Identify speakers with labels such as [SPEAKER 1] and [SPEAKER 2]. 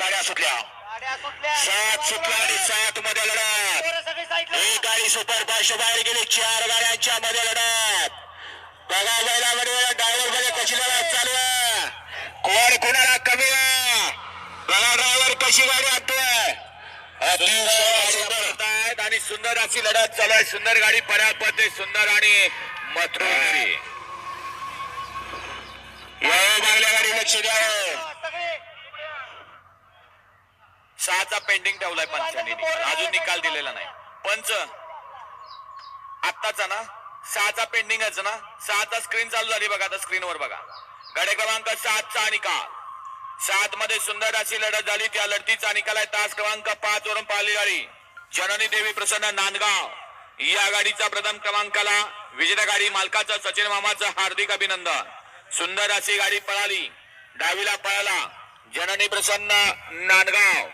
[SPEAKER 1] गाड्या सुटल्या. सात सुटल्या आणि सात मध्ये लढत. एक गाडी सुपर फास्ट बाहेर गेली. चार गाड्यांच्या मध्ये लढत. बघा बैलामध्ये ड्रायव्हरमध्ये कशी लढत चालू कोण कोणाला कमी बघा ड्रायव्हर कशी गाडी आणतोय. अतिशय सुंदर आहेत आणि सुंदर अशी लढत चालू आहे. सुंदर गाडी परापत आहे सुंदर आणि मथुरची. या मागल्या गाडी लक्ष द्यावं
[SPEAKER 2] सगळे
[SPEAKER 3] सहाचा पेंडिंग ठेवलाय पंचांनी. अजून निकाल दिलेला नाही. पंच. आत्ताचा ना? सहाचा पेंडिंगच ना? सहाचा स्क्रीन चालू झाली बघा आता स्क्रीनवर बघा. गडे क्रमांक सातचा निकाल. सात मध्ये सुंदर अशी लढत झाली. त्या लढतीचा निकाल आहे तास क्रमांक पाच वरून पाहिली गाडी. जननी देवी प्रसन्न नांदगाव. या गाडीचा प्रथम क्रमांकाला विजेता गाडी मालकाचा सचिन मामाचं हार्दिक अभिनंदन. सुंदर अशी गाडी पळाली. डावीला पळाला. जननी प्रसन्न नांदगाव.